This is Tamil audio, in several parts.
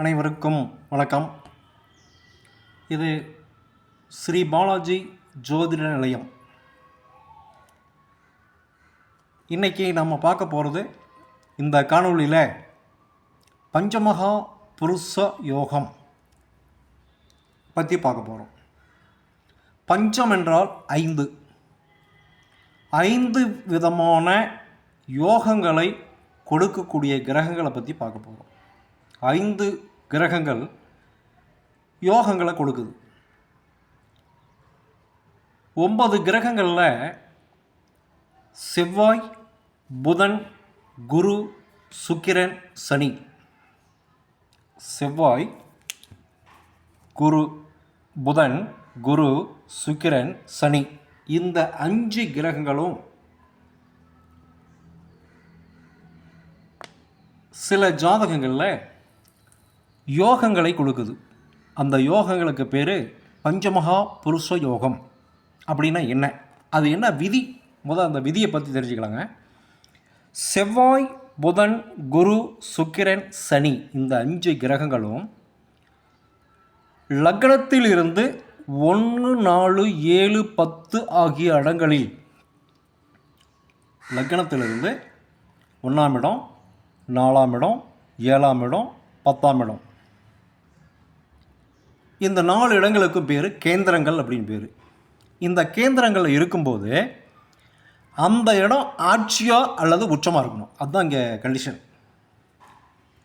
அனைவருக்கும் வணக்கம். இது ஸ்ரீ பாலாஜி ஜோதிட நிலையம். இன்றைக்கி நம்ம பார்க்க போகிறது இந்த காணொளியில் பஞ்சமகா புருஷ யோகம் பற்றி பார்க்க போகிறோம் பஞ்சம் என்றால் ஐந்து. ஐந்து விதமான யோகங்களை கொடுக்கக்கூடிய கிரகங்களை பற்றி பார்க்க போகிறோம் ஐந்து கிரகங்கள் யோகங்களை கொடுக்குது. ஒன்பது கிரகங்களில் செவ்வாய் புதன் குரு சுக்கிரன் சனி. செவ்வாய் குரு புதன் குரு சுக்கிரன் சனி. இந்த அஞ்சு கிரகங்களும் சில ஜாதகங்களில் யோகங்களை கொடுக்குது. அந்த யோகங்களுக்கு பேர் பஞ்சமகா புருஷ யோகம். அப்படின்னா என்ன? அது என்ன விதி? முதல் அந்த விதியை பற்றி தெரிஞ்சுக்கலாங்க. செவ்வாய் புதன் குரு சுக்கிரன் சனி இந்த அஞ்சு கிரகங்களும் லக்னத்தில் இருந்து ஒன்று நாலு ஏழு பத்து ஆகிய இடங்களில் லக்னத்திலிருந்து ஒன்றாம் இடம் நாலாம் இடம் ஏழாம் இடம் பத்தாம் இடம். இந்த நாலு இடங்களுக்கும் பேர் கேந்திரங்கள் அப்படின்னு பேர். இந்த கேந்திரங்கள் இருக்கும்போது அந்த இடம் ஆட்சியாக அல்லது உச்சமாக இருக்கணும். அதுதான் இங்கே கண்டிஷன்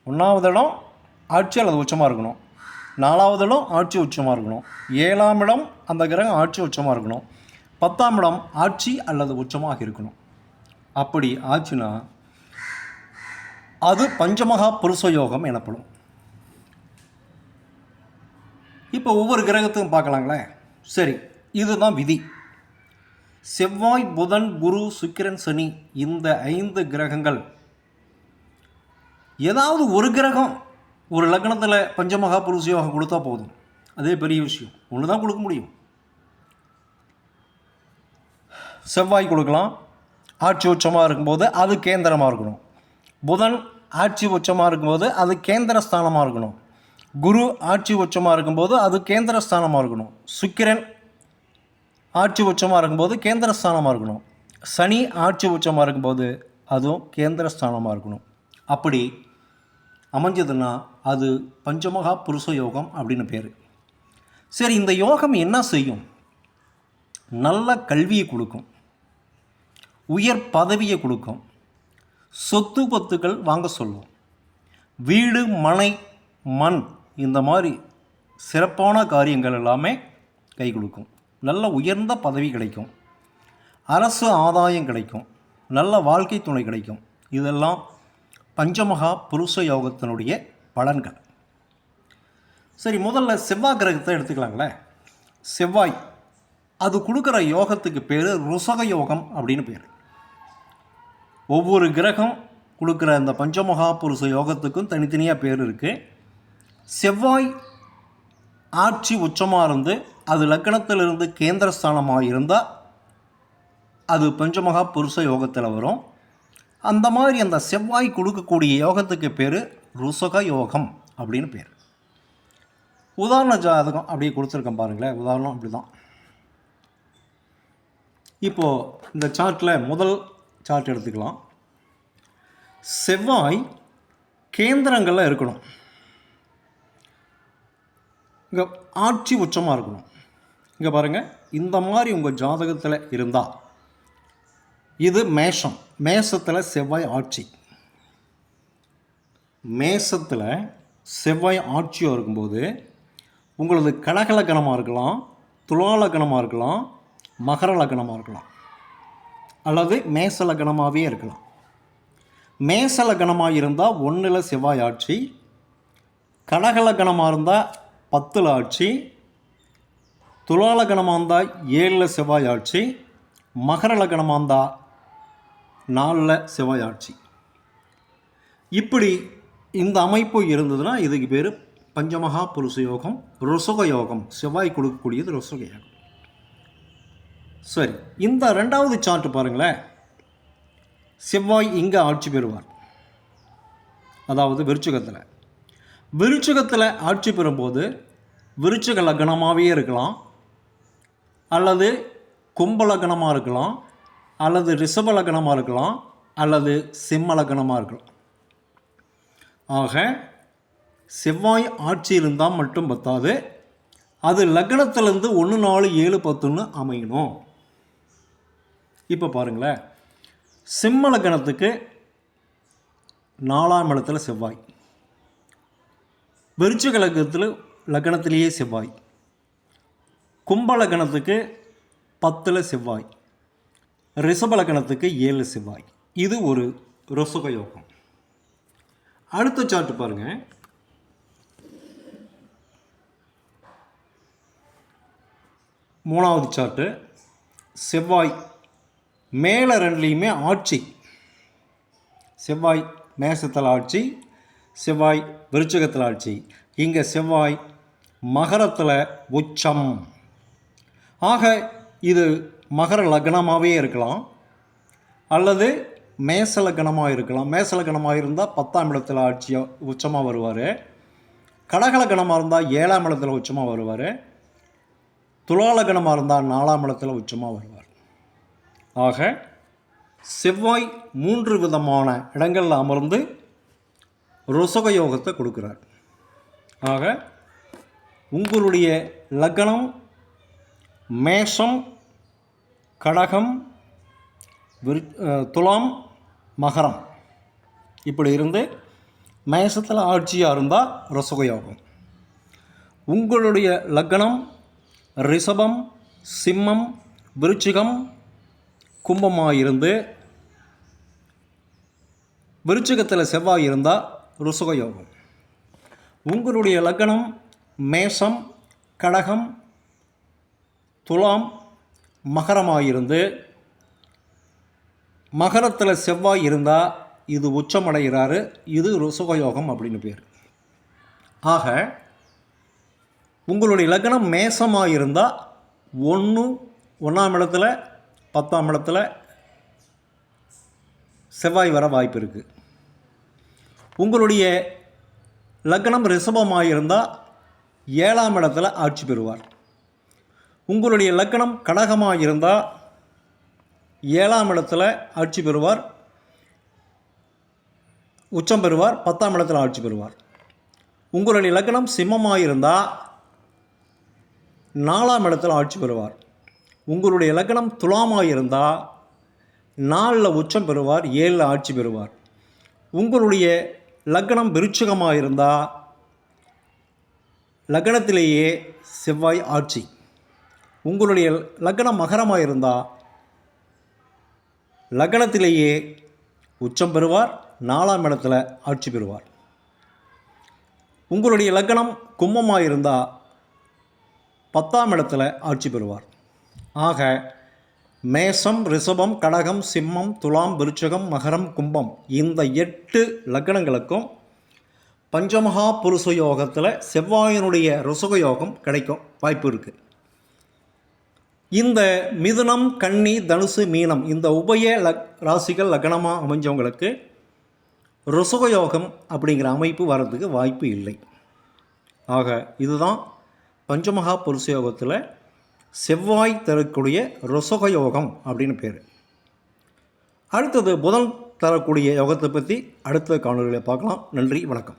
ஒன்றாவது இடம் ஆட்சி அல்லது உச்சமாக இருக்கணும். நாலாவது இடம் ஆட்சி உச்சமாக இருக்கணும். ஏழாம் இடம் அந்த கிரகம் ஆட்சி உச்சமாக இருக்கணும். பத்தாம் இடம் ஆட்சி அல்லது உச்சமாக இருக்கணும். அப்படி ஆச்சுன்னா அது பஞ்சமகா புருஷ யோகம் எனப்படும். இப்போ ஒவ்வொரு கிரகத்துக்கும் பார்க்கலாங்களே? சரி இதுதான் விதி. செவ்வாய் புதன் குரு சுக்கிரன் சனி இந்த ஐந்து கிரகங்கள். ஏதாவது ஒரு கிரகம் ஒரு லக்னத்தில் பஞ்சமகா புருஷயோகம் கொடுத்தா போதும். அதே பெரிய விஷயம். ஒன்று தான் கொடுக்க முடியும். செவ்வாய் கொடுக்கலாம். ஆட்சி உச்சமாக இருக்கும்போது அது கேந்திரமாக இருக்கணும். புதன் ஆட்சி உச்சமாக இருக்கும்போது அது கேந்திர ஸ்தானமாக இருக்கணும். குரு ஆட்சி உச்சமாக இருக்கும்போது அது கேந்திர ஸ்தானமாக இருக்கணும். சுக்கிரன் ஆட்சி உச்சமாக இருக்கும்போது கேந்திர ஸ்தானமாக இருக்கணும். சனி ஆட்சி உச்சமாக இருக்கும்போது அதுவும் கேந்திர ஸ்தானமாக இருக்கணும். அப்படி அமைஞ்சதுன்னா அது பஞ்சமகா புருஷ யோகம் அப்படின்னு பேர். சரி இந்த யோகம் என்ன செய்யும்? நல்ல கல்வியை கொடுக்கும். உயர் பதவியை கொடுக்கும். சொத்து பத்துக்கள் வாங்க சொல்லும். வீடு மனை மண் இந்த மாதிரி சிறப்பான காரியங்கள் எல்லாமே கை கொடுக்கும். நல்ல உயர்ந்த பதவி கிடைக்கும். அரசு ஆதாயம் கிடைக்கும். நல்ல வாழ்க்கை துணை கிடைக்கும். இதெல்லாம் பஞ்சமகா புருஷ யோகத்தினுடைய பலன்கள். சரி முதல்ல செவ்வாய் கிரகத்தை எடுத்துக்கலாங்களே. செவ்வாய் அது கொடுக்குற யோகத்துக்கு பேர் ருசக யோகம் அப்படின்னு பேர். ஒவ்வொரு கிரகம் கொடுக்குற அந்த பஞ்சமகா புருஷ யோகத்துக்கும் தனித்தனியாக பேர் இருக்குது செவ்வாய் ஆட்சி உச்சமாக இருந்து அது லக்கணத்திலிருந்து கேந்திரஸ்தானமாக இருந்தால் அது பஞ்சமகா புருஷ யோகத்தில் வரும். அந்த மாதிரி அந்த செவ்வாய் கொடுக்கக்கூடிய யோகத்துக்கு பேர் ருசக யோகம் அப்படின்னு பேர். உதாரண ஜாதகம் அப்படியே கொடுத்துருக்கேன் பாருங்களேன். உதாரணம் அப்படி தான் இப்போது இந்த சார்ட்டில் முதல் சார்ட் எடுத்துக்கலாம். செவ்வாய் கேந்திரங்களில் இருக்கணும். இங்கே ஆட்சி உச்சமாக இருக்கணும். இங்கே பாருங்கள் இந்த மாதிரி உங்கள் ஜாதகத்தில் இருந்தால் இது மேஷம். மேஷத்தில் செவ்வாய் ஆட்சி. மேஷத்தில் செவ்வாய் ஆட்சியாக இருக்கும்போது உங்களது கடகலக்கணமாக இருக்கலாம் துலாலக்கணமாக இருக்கலாம் மகர லக்கணமாக இருக்கலாம். அல்லது மேச லக்கணமாகவே இருக்கலாம். மேச லக்கணமாக இருந்தால் ஒன்றில் செவ்வாய் ஆட்சி கடகலக்கணமாக இருந்தால் பத்தில் ஆட்சி துலாலக்கணமாக இருந்தால் ஏழில் செவ்வாய் ஆட்சி மகர லக்கணமாக இருந்தால் நாலில் செவ்வாய் ஆட்சி. இப்படி இந்த அமைப்பு இருந்ததுன்னா இதுக்கு பேர் பஞ்சமகா புருஷ யோகம் ருசக யோகம் செவ்வாய் கொடுக்கக்கூடியது ருசக யோகம். சரி இந்த ரெண்டாவது சார்ட் பாருங்களேன். செவ்வாய் இங்கே ஆட்சி பெறுவார். அதாவது விருச்சிகத்தில். விருச்சகத்தில் ஆட்சி பெறும்போது விருச்சக லக்னமாகவே இருக்கலாம். அல்லது கும்ப லக்னமாக இருக்கலாம். அல்லது ரிஷப லக்னமாக இருக்கலாம். அல்லது சிம்ம லக்னமாக இருக்கலாம். ஆக செவ்வாய் ஆட்சி இருந்தால் மட்டும் பத்தாது. அது லக்னத்திலேருந்து ஒன்று நாலு ஏழு பத்துன்னு அமையணும். இப்போ பாருங்களேன். சிம்ம லக்னத்துக்கு நாலாம் இடத்துல செவ்வாய். விருச்சிக லக்னத்தில் லக்னத்திலேயே செவ்வாய். கும்ப லக்னத்துக்கு பத்தில் செவ்வாய். ரிஷப லக்னத்துக்கு ஏழு செவ்வாய். இது ஒரு ரிஷப யோகம். அடுத்த சார்ட் பாருங்கள் மூணாவது சார்ட்டு செவ்வாய் மேலே ரெண்டுலேயுமே ஆட்சி. செவ்வாய் மேசத்தில் ஆட்சி செவ்வாய் விருச்சகத்தில் ஆட்சி இங்கே செவ்வாய் மகரத்தில் உச்சம். ஆக இது மகர லக்னமாகவே இருக்கலாம். அல்லது மேச லக்னமாக இருக்கலாம். மேச லக்னமாக இருந்தால் பத்தாம் இடத்துல ஆட்சியாக உச்சமாக வருவார். கடகலக்கணமாக இருந்தால் ஏழாம் இடத்துல உச்சமாக வருவார். துலாலக்கணமாக இருந்தால் நாலாம் இடத்துல உச்சமாக வருவார். ஆக செவ்வாய் மூன்று விதமான இடங்களில் அமர்ந்து ருசக யோகத்தை கொடுக்குறார். ஆக உங்களுடைய லக்னம் மேஷம் கடகம் விரு துலாம் மகரம். இப்படி இருந்து மேஷத்தில் ஆட்சியாக இருந்தால் ருசக யோகம் உங்களுடைய லக்னம் ரிஷபம் சிம்மம் விருச்சிகம் கும்பமாக இருந்து விருச்சிகத்தில் செவ்வாய் இருந்தால் ருசுக யோகம் உங்களுடைய லக்னம் மேஷம் கடகம் துலாம் மகரமாக மகரத்தில் செவ்வாய் இருந்தால் இது உச்சமடைகிறாரு இது ருசுக யோகம் அப்படின்னு பேர். ஆக உங்களுடைய லக்னம் மேசமாக இருந்தால் ஒன்று ஒன்றாம் இடத்துல பத்தாம் இடத்துல செவ்வாய் வர வாய்ப்பு இருக்குது உங்களுடைய லக்னம் ரிஷபமாக இருந்தால் ஏழாம் இடத்துல ஆட்சி பெறுவார். உங்களுடைய லக்னம் கடகமாக இருந்தால் ஏழாம் இடத்துல ஆட்சி பெறுவார். உச்சம் பெறுவார் பத்தாம் இடத்துல ஆட்சி பெறுவார். உங்களுடைய லக்னம் சிம்மமாக இருந்தால் நாலாம் இடத்துல ஆட்சி பெறுவார். உங்களுடைய லக்னம் துலாமாக இருந்தால் நாலில் உச்சம் பெறுவார் ஏழில் ஆட்சி பெறுவார். உங்களுடைய லக்னம் விருச்சிகமாக இருந்தால் லக்னத்திலேயே செவ்வாய் ஆட்சி. உங்களுடைய லக்னம் மகரமாக இருந்தால் லக்னத்திலேயே உச்சம் பெறுவார் நாலாம் இடத்துல ஆட்சி பெறுவார். உங்களுடைய லக்னம் கும்பமாக இருந்தால் பத்தாம் இடத்துல ஆட்சி பெறுவார். ஆக மேஷம் ரிஷபம் கடகம் சிம்மம் துலாம் விருச்சகம் மகரம் கும்பம். இந்த எட்டு லக்னங்களுக்கும் பஞ்சமகா புருஷ யோகத்தில் செவ்வாயினுடைய ருசக யோகம் கிடைக்கும். வாய்ப்பு இருக்குது இந்த மிதுனம் கன்னி தனுசு மீனம் இந்த உபய லக் ராசிகள் லக்னமாக அமைஞ்சவங்களுக்கு ருசக யோகம் அப்படிங்கிற அமைப்பு வர்றதுக்கு வாய்ப்பு இல்லை. ஆக இதுதான் பஞ்சமகா புருஷ யோகத்தில் செவ்வாய் தரக்கூடிய ரொசக யோகம் அப்படின்னு பேர். அடுத்தது புதன் தரக்கூடிய யோகத்தை பற்றி அடுத்த காணொலியில் பார்க்கலாம். நன்றி வணக்கம்.